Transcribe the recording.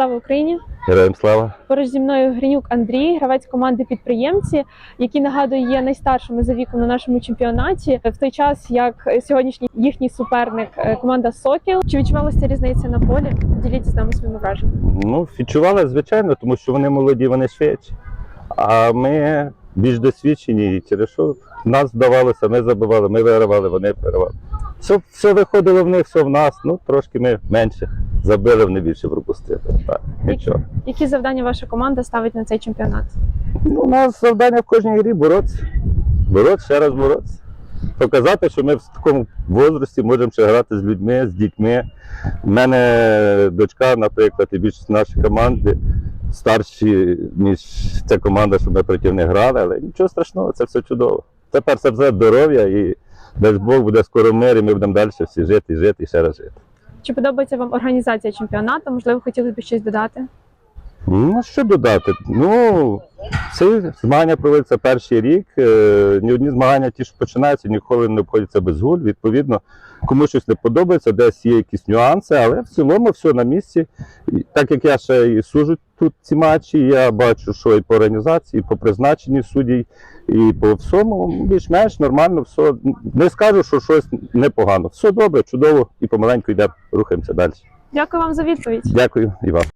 Слава Україні! Героям слава. Поруч зі мною Гринюк Андрій, гравець команди підприємці, який нагадую є найстаршими за віком на нашому чемпіонаті. В той час як сьогоднішній їхній суперник е, команда Сокіл. Чи відчувалася різниця на полі? Діліться з нами своїми враженнями. Ну, відчували, звичайно, тому що вони молоді, вони швидші. А ми більш досвідчені, і через що нас вдавалося, ми забивали, ми вигравали, вони вигравали. Все, все виходило в них, все в нас. Ну, трошки ми менше забили, вони більше пропустили. Так, нічого. Які завдання ваша команда ставить на цей чемпіонат? Ну, у нас завдання в кожній грі боротися. Боротися, ще раз боротися. Показати, що ми в такому возрасті можемо ще грати з людьми, з дітьми. У мене дочка, наприклад, і більшість нашої команди старші, ніж ця команда, що ми проти них грали, але нічого страшного, це все чудово. Тепер це все здоров'я і дасть Бог буде скоро мир, і ми будемо далі всі жити, жити і ще раз жити. Чи подобається вам організація чемпіонату? Можливо, хотіли б щось додати? Ну, що додати? Ну, ці змагання проводяться перший рік. Е, Ні одні змагання, ті, що починаються, ніколи не обходяться без гуль. Відповідно, кому щось не подобається, десь є якісь нюанси, але в цілому все на місці. Так як я ще і сужу тут ці матчі, я бачу, що і по організації, і по призначенню суддів, і по всьому більш-менш нормально, все. Не скажу, що щось непогано. Все добре, чудово і помаленьку йде, рухаємося далі. Дякую вам за відповідь. Дякую і вам.